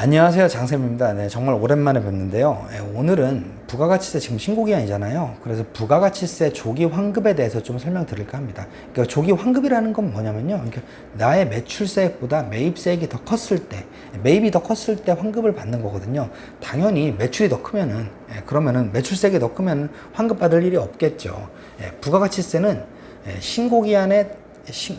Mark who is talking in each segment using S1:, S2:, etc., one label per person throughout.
S1: 안녕하세요 장쌤입니다. 네, 정말 오랜만에 뵙는데요. 예, 오늘은 부가가치세 지금 신고기한이잖아요. 그래서 부가가치세 조기 환급에 대해서 좀 설명드릴까 합니다. 그러니까 조기 환급이라는 건 뭐냐면요. 그러니까 나의 매출세액보다 매입세액이 더 컸을 때, 매입이 더 컸을 때 환급을 받는 거거든요. 당연히 매출이 더 크면은 예, 그러면은 매출세액이 더 크면 환급 받을 일이 없겠죠. 예, 부가가치세는 예, 신고기한에 신-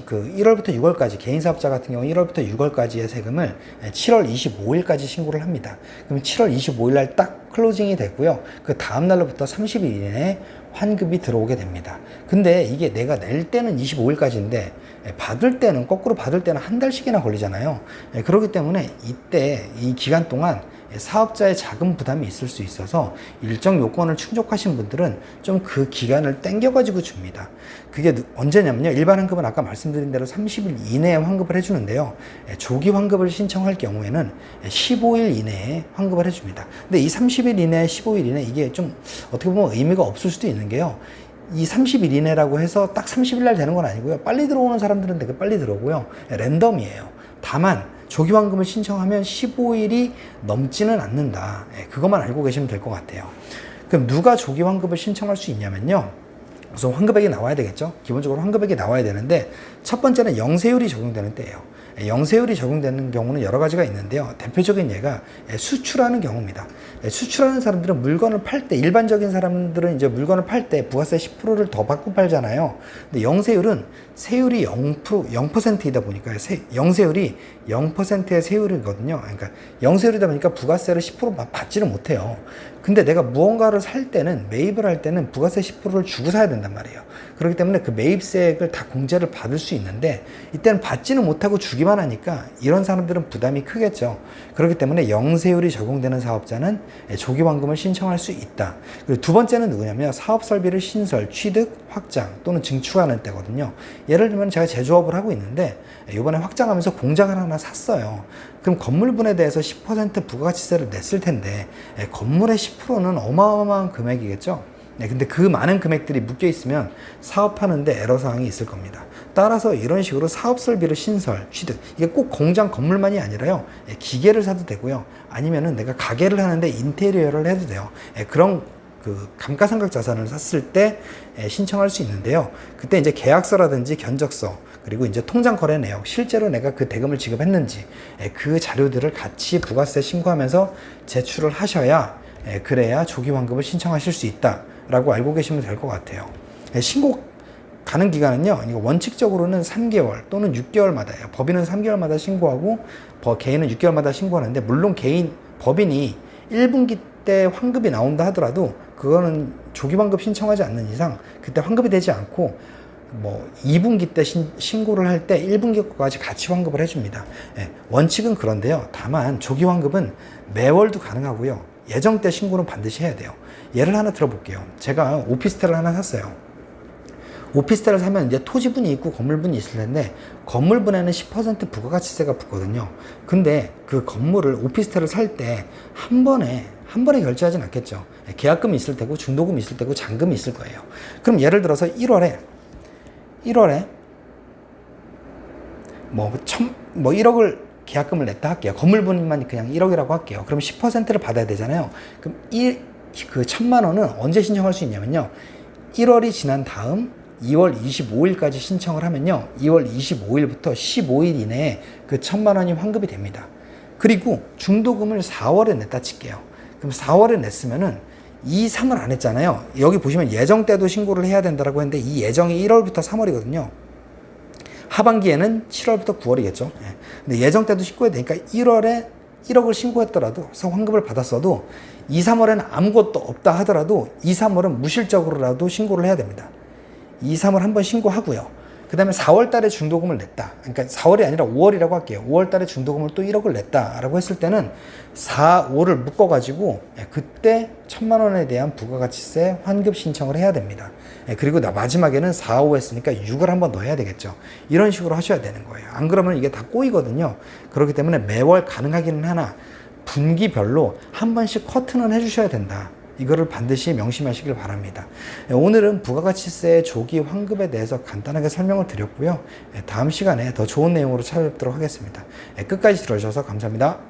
S1: 그 1월부터 6월까지 개인 사업자 같은 경우 1월부터 6월까지의 세금을 7월 25일까지 신고를 합니다. 그럼 7월 25일 날 딱 클로징이 되고요. 그 다음 날로부터 30일 이내에 환급이 들어오게 됩니다. 근데 이게 내가 낼 때는 25일까지인데 받을 때는 거꾸로 받을 때는 한 달씩이나 걸리잖아요. 예, 그렇기 때문에 이때 이 기간 동안 사업자의 자금 부담이 있을 수 있어서 일정 요건을 충족하신 분들은 좀 그 기간을 땡겨가지고 줍니다. 그게 누- 언제냐면요. 일반 환급은 아까 말씀드린 대로 30일 이내에 환급을 해주는데요. 예, 조기 환급을 신청할 경우에는 15일 이내에 환급을 해줍니다. 근데 이 30일 이내, 15일 이내 이게 좀 어떻게 보면 의미가 없을 수도 있는 게요. 이 30일 이내라고 해서 딱 30일 날 되는 건 아니고요. 빨리 들어오는 사람들은 되게 빨리 들어오고요. 예, 랜덤이에요. 다만 조기환급을 신청하면 15일이 넘지는 않는다. 예, 그것만 알고 계시면 될 것 같아요. 그럼 누가 조기환급을 신청할 수 있냐면요. 우선 환급액이 나와야 되겠죠. 기본적으로 환급액이 나와야 되는데 첫 번째는 영세율이 적용되는 때예요. 예, 영세율이 적용되는 경우는 여러 가지가 있는데요. 대표적인 예가 예, 수출하는 경우입니다. 예, 수출하는 사람들은 물건을 팔 때 일반적인 사람들은 이제 물건을 팔 때 부가세 10%를 더 받고 팔잖아요. 근데 영세율은 세율이 0% 0%이다 보니까 세, 영세율이 0%의 세율이거든요. 그러니까 영세율이다 보니까 부가세를 10% 받- 받지를 못해요. 근데 내가 무언가를 살 때는 매입을 할 때는 부가세 10%를 주고 사야 된단 말이에요. 그렇기 때문에 그 매입세액을 다 공제를 받을 수 있는데 이때는 받지는 못하고 주기만 하니까 이런 사람들은 부담이 크겠죠. 그렇기 때문에 영세율이 적용되는 사업자는 조기환급을 신청할 수 있다. 그리고 두 번째는 누구냐면 사업 설비를 신설, 취득, 확장 또는 증축하는 때거든요. 예를 들면 제가 제조업을 하고 있는데 이번에 확장하면서 공장을 하나 샀어요. 그럼 건물분에 대해서 10% 부가가치세를 냈을 텐데 예, 건물의 10%는 어마어마한 금액이겠죠. 네, 근데 그 많은 금액들이 묶여 있으면 사업하는데 에러 사항이 있을 겁니다. 따라서 이런 식으로 사업 설비를 신설, 취득 이게 꼭 공장 건물만이 아니라요. 예, 기계를 사도 되고요. 아니면은 내가 가게를 하는데 인테리어를 해도 돼요. 예, 그런 그 감가상각 자산을 샀을 때 예, 신청할 수 있는데요. 그때 이제 계약서라든지 견적서 그리고 이제 통장 거래 내역 실제로 내가 그 대금을 지급했는지 예, 그 자료들을 같이 부가세 신고하면서 제출을 하셔야 예, 그래야 조기 환급을 신청하실 수 있다라고 알고 계시면 될 것 같아요. 예, 신고 가는 기간은요, 원칙적으로는 3개월 또는 6개월마다예요. 법인은 3개월마다 신고하고, 버- 개인은 6개월마다 신고하는데, 물론 개인, 법인이 1분기 때 환급이 나온다 하더라도, 그거는 조기 환급 신청하지 않는 이상, 그때 환급이 되지 않고, 뭐 2분기 때 신, 신고를 할 때 1분기 거까지 같이 환급을 해줍니다. 예, 원칙은 그런데요. 다만 조기 환급은 매월도 가능하고요. 예정 때 신고는 반드시 해야 돼요. 예를 하나 들어볼게요. 제가 오피스텔을 하나 샀어요. 오피스텔을 사면 이제 토지분이 있고 건물분이 있을 텐데 건물분에는 10% 부가가치세가 붙거든요. 근데 그 건물을 오피스텔을 살 때 한 번에 한 번에 결제하진 않겠죠. 계약금이 있을 테고 중도금이 있을 테고 잔금이 있을 거예요. 그럼 예를 들어서 1월에 1월에 뭐, 천, 뭐 1억을 계약금을 냈다 할게요. 건물분만 그냥 1억이라고 할게요. 그럼 10%를 받아야 되잖아요. 그럼 이, 그 천만 원은 언제 신청할 수 있냐면요. 1월이 지난 다음 2월 25일까지 신청을 하면요. 2월 25일부터 15일 이내에 그 천만 원이 환급이 됩니다. 그리고 중도금을 4월에 냈다 칠게요. 그럼 4월에 냈으면은 2, 3을 안 했잖아요. 여기 보시면 예정 때도 신고를 해야 된다고 했는데 이 예정이 1월부터 3월이거든요. 하반기에는 7월부터 9월이겠죠. 예. 근데 예정 때도 신고해야 되니까 1월에 1억을 신고했더라도 환급을 받았어도 2, 3월에는 아무것도 없다 하더라도 2, 3월은 무실적으로라도 신고를 해야 됩니다. 2, 3월 한번 신고하고요. 그 다음에 4월 달에 중도금을 냈다. 그러니까 4월이 아니라 5월이라고 할게요. 5월 달에 중도금을 또 1억을 냈다라고 했을 때는 4, 5를 묶어가지고 예, 그때 천만 원에 대한 부가가치세 환급 신청을 해야 됩니다. 예, 그리고 나 마지막에는 4, 5 했으니까 6을 한번더 해야 되겠죠. 이런 식으로 하셔야 되는 거예요. 안 그러면 이게 다 꼬이거든요. 그렇기 때문에 매월 가능하기는 하나 분기별로 한 번씩 커트는 해주셔야 된다. 이거를 반드시 명심하시길 바랍니다. 예, 오늘은 부가가치세 조기 환급에 대해서 간단하게 설명을 드렸고요. 예, 다음 시간에 더 좋은 내용으로 찾아뵙도록 하겠습니다. 예, 끝까지 들어주셔서 감사합니다.